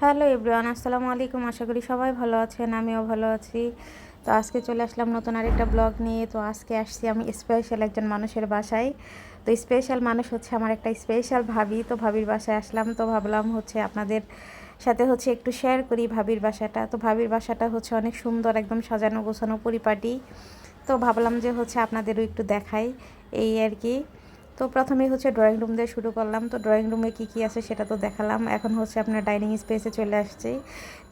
Hello everyone, আসসালামু আলাইকুম। আশা করি সবাই ভালো আছেন, আমিও ভালো আছি। তো আজকে চলে আসলাম নতুন আরেকটা ব্লগ নিয়ে। তো আজকে আসছি আমি স্পেশাল একজন মানুষের বাসায়। তো স্পেশাল মানুষ হচ্ছে আমার একটা স্পেশাল ভাবি। তো ভাবির বাসায় আসলাম। তো ভাবলাম হচ্ছে আপনাদের সাথে হচ্ছে একটু শেয়ার করি ভাবির বাসাটা। তো ভাবির বাসাটা হচ্ছে অনেক সুন্দর, একদম সাজানো গোছানো পরিপাটি। তো ভাবলাম যে হচ্ছে আপনাদেরও একটু দেখাই। এই আর কি। তো প্রথমেই হচ্ছে ড্রয়িং রুম দিয়ে শুরু করলাম। তো ড্রয়িং রুমে কী কী আছে সেটা তো দেখালাম। এখন হচ্ছে আপনার ডাইনিং স্পেসে চলে আসছি।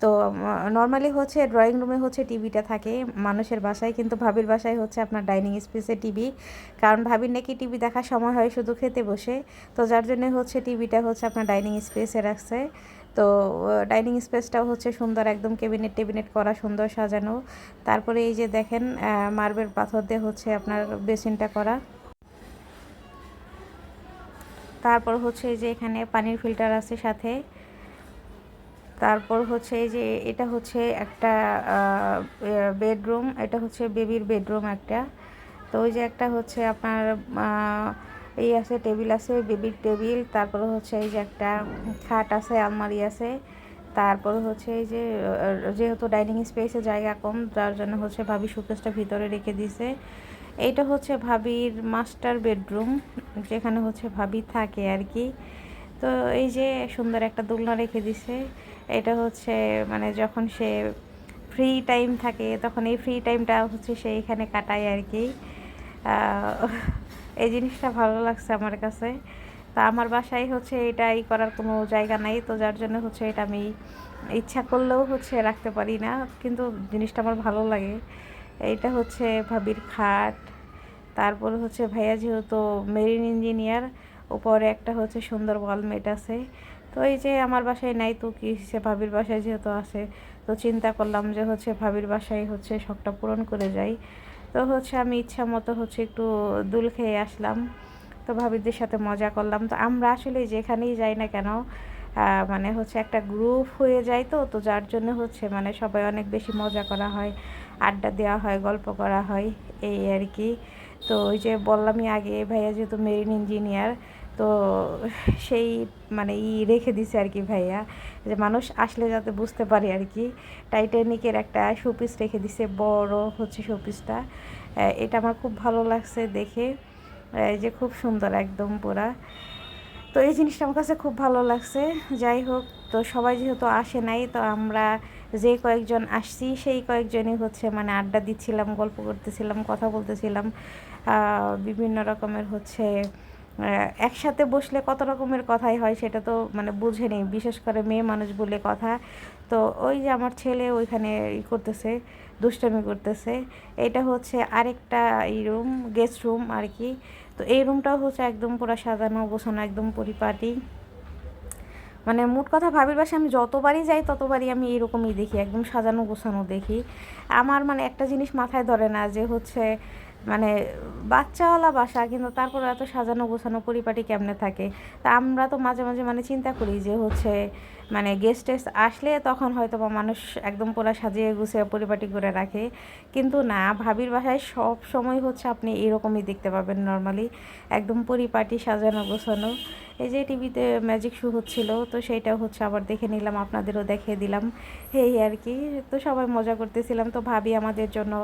তো নর্মালি হচ্ছে ড্রয়িং রুমে হচ্ছে টিভিটা থাকে মানুষের বাসায়, কিন্তু ভাবির বাসায় হচ্ছে আপনার ডাইনিং স্পেসে টিভি কারণ ভাবির নাকি টিভি দেখার সময় হয় শুধু খেতে বসে। তো যার জন্য হচ্ছে টিভিটা হচ্ছে আপনার ডাইনিং স্পেসে রাখছে। তো ডাইনিং স্পেসটাও হচ্ছে সুন্দর, একদম কেবিনেট টেবিনেট করা সুন্দর সাজানো। তারপরে এই যে দেখেন মার্বেল পাথর দিয়ে হচ্ছে আপনার বেসিনটা করা। তারপর হচ্ছে যে এখানে পানির ফিল্টার আছে সাথে। তারপর হচ্ছে এই যে এটা হচ্ছে একটা বেডরুম, এটা হচ্ছে বেবির বেডরুম একটা। তো ওই যে একটা হচ্ছে আপনার এই আছে, টেবিল আছে বেবির টেবিল। তারপর হচ্ছে এই যে একটা খাট আছে, আলমারি আছে। তারপর হচ্ছে এই যে যেহেতু ডাইনিং স্পেসে জায়গা কম, যার জন্য হচ্ছে ভাবি সুকেসটা ভিতরে রেখে দিছে। এইটা হচ্ছে ভাবির মাস্টার বেডরুম, যেখানে হচ্ছে ভাবি থাকে আর কি। তো এই যে সুন্দর একটা দোলনা রেখে দিছে। এটা হচ্ছে মানে যখন সে ফ্রি টাইম থাকে, তখন এই ফ্রি টাইমটা হচ্ছে সে এখানে কাটায় আর কি। এই জিনিসটা ভালো লাগছে আমার কাছে। তা আমার বাসায় হচ্ছে এটাই করার কোনো জায়গা নাই, তো যার জন্য হচ্ছে এটা আমি ইচ্ছা করলেও হচ্ছে রাখতে পারি না, কিন্তু জিনিসটা আমার ভালো লাগে। এইটা হচ্ছে ভাবির খাট। তারপর হচ্ছে ভাইয়া যেহেতু মেরিন ইঞ্জিনিয়ার উপরে একটা হচ্ছে সুন্দর ওয়ালমেট আছে। তো এই যে আমার বাসায় নাই তো কি সে ভাবির বাসায় যেহেতু আছে, তো চিন্তা করলাম যে হচ্ছে ভাবির বাসায় হচ্ছে শখটা পূরণ করে যাই। তো হচ্ছে আমি ইচ্ছা মতো হচ্ছে একটু দুল খেয়ে আসলাম। তো ভাবিদের সাথে মজা করলাম। তো আমরা আসলে যেখানেই যাই না কেন মানে হচ্ছে একটা গ্রুপ হয়ে যায় তো তো যার জন্য হচ্ছে মানে সবাই অনেক বেশি মজা করা হয়, আড্ডা দেওয়া হয়, গল্প করা হয়, এই আর কি। তো ওই যে বললামই আগে ভাইয়া যেহেতু মেরিন ইঞ্জিনিয়ার তো সেই মানে ই রেখে দিছে আর কি ভাইয়া, যে মানুষ আসলে যাতে বুঝতে পারে আর কি। টাইটানিকের একটা শোপিস রেখে দিছে, বড় হচ্ছে শোপিসটা এটা আমার খুব ভালো লাগছে দেখে। যে খুব সুন্দর একদম পুরা। তো এই জিনিসটা আমার কাছে খুব ভালো লাগছে। যাই হোক, তো সবাই যেহেতু আসে নাই, তো আমরা যে কয়েকজন আসছি, সেই কয়েকজনই হচ্ছে মানে আড্ডা দিচ্ছিলাম, গল্প করতেছিলাম, কথা বলতেছিলাম। বিভিন্ন রকমের হচ্ছে একসাথে বসলে কত রকমের কথাই হয় সেটা তো মানে বুঝে নেই। বিশেষ করে মেয়ে মানুষ বলে কথা। তো ওই যে আমার ছেলে ওইখানে ই করতেছে, দুষ্টামি করতেছে। এটা হচ্ছে আরেকটা এই রুম গেস্ট রুম আর কি। তো এই রুমটাও হচ্ছে একদম পুরো সাজানো, গোছানো, একদম পরিপাটি। মানে মোট কথা ভাবির বাসে আমি যতবারই যাই, ততবারই আমি এরকমই দেখি, একদম সাজানো, গোছানো দেখি। আমার মানে একটা জিনিস মাথায় ধরে না যে হচ্ছে মানে বাচ্চাওয়ালা বাসা, কিন্তু তারপরে এত সাজানো গোছানো পরিপাটি কেমনে থাকে? তা আমরা তো মাঝে মাঝে মানে চিন্তা করি যে হচ্ছে মানে গেস্ট টেস্ট আসলে তখন হয়তো বা মানুষ একদম পুরো সাজিয়ে গুছিয়ে পরিপাটি করে রাখে। কিন্তু না, ভাবির বাসায় সব সময় হচ্ছে আপনি এরকমই দেখতে পাবেন নর্মালি একদম পরিপাটি, সাজানো, গোছানো। এই যে টিভিতে ম্যাজিক শো হচ্ছিল, তো সেইটা হচ্ছে আবার দেখে নিলাম, আপনাদেরও দেখিয়ে দিলাম। এই আর কি, তো সবাই মজা করতেছিলাম। তো ভাবি আমাদের জন্য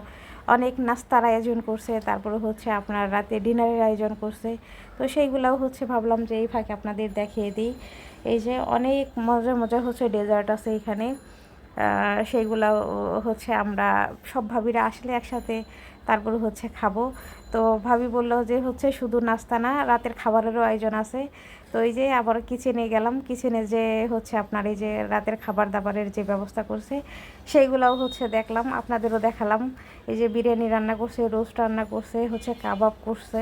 অনেক নাস্তার আয়োজন করছে, তারপরে হচ্ছে আপনার রাতে ডিনারের আয়োজন করছে। তো সেইগুলোও হচ্ছে ভাবলাম যে এই ফাঁকে আপনাদের দেখিয়ে দিই। এই যে অনেক মজার মজার হচ্ছে ডেজার্ট আছে এখানে। সেইগুলো হচ্ছে আমরা সব ভাবিরা আসলে একসাথে তারপর হচ্ছে খাব। তো ভাবি বলল যে হচ্ছে শুধু নাস্তা না, রাতের খাবারেরও আয়োজন আছে। তো এই যে আবার কিচেনে গেলাম। কিচেনে যে হচ্ছে আপনার এই যে রাতের খাবার দাবারের যে ব্যবস্থা করছে, সেইগুলোও হচ্ছে দেখলাম, আপনাদেরও দেখালাম। এই যে বিরিয়ানি রান্না করছে, রোস্ট রান্না করছে, হচ্ছে কাবাব করছে।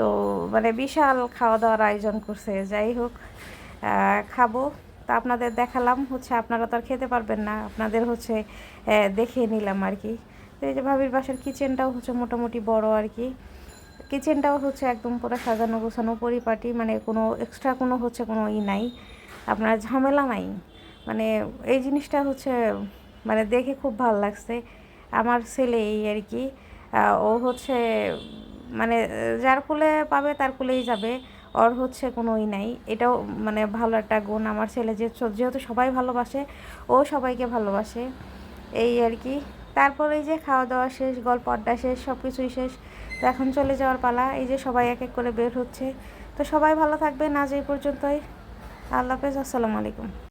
তো মানে বিশাল খাওয়া দাওয়ার আয়োজন করছে, যাই হোক খাব। তা আপনাদের দেখালাম, হচ্ছে আপনারা তো আর খেতে পারবেন না, আপনাদের হচ্ছে দেখে নিলাম আর কি। তো এই যে ভাবির বাসার কিচেনটাও হচ্ছে মোটামুটি বড় আর কি। কিচেনটাও হচ্ছে একদম পুরো সাজানো গোছানো, পরিপাটি মানে কোনো এক্সট্রা কোনো হচ্ছে কোনো ই নাই। আপনার ঝামেলা নাই। মানে এই জিনিসটা হচ্ছে মানে দেখে খুব ভালো লাগছে। আমার ছেলে এই আর কি ও হচ্ছে মানে যার কুলে পাবে তার কুলেই যাবে, ওর হচ্ছে কোনো ই নাই। এটাও মানে ভালো একটা গুণ আমার ছেলে যে যেহেতু সবাই ভালোবাসে, ও সবাইকে ভালোবাসে। এই আর কি। তারপর এই যে খাওয়া দাওয়া শেষ, গল্প আড্ডা শেষ সব কিছুই শেষ, তো এখন চলে যাওয়ার পালা। এই যে সবাই এক এক করে বের হচ্ছে। তো সবাই ভালো থাকবেন আজ এই পর্যন্তই। আল্লাহ হাফেজ, আসসালামু আলাইকুম।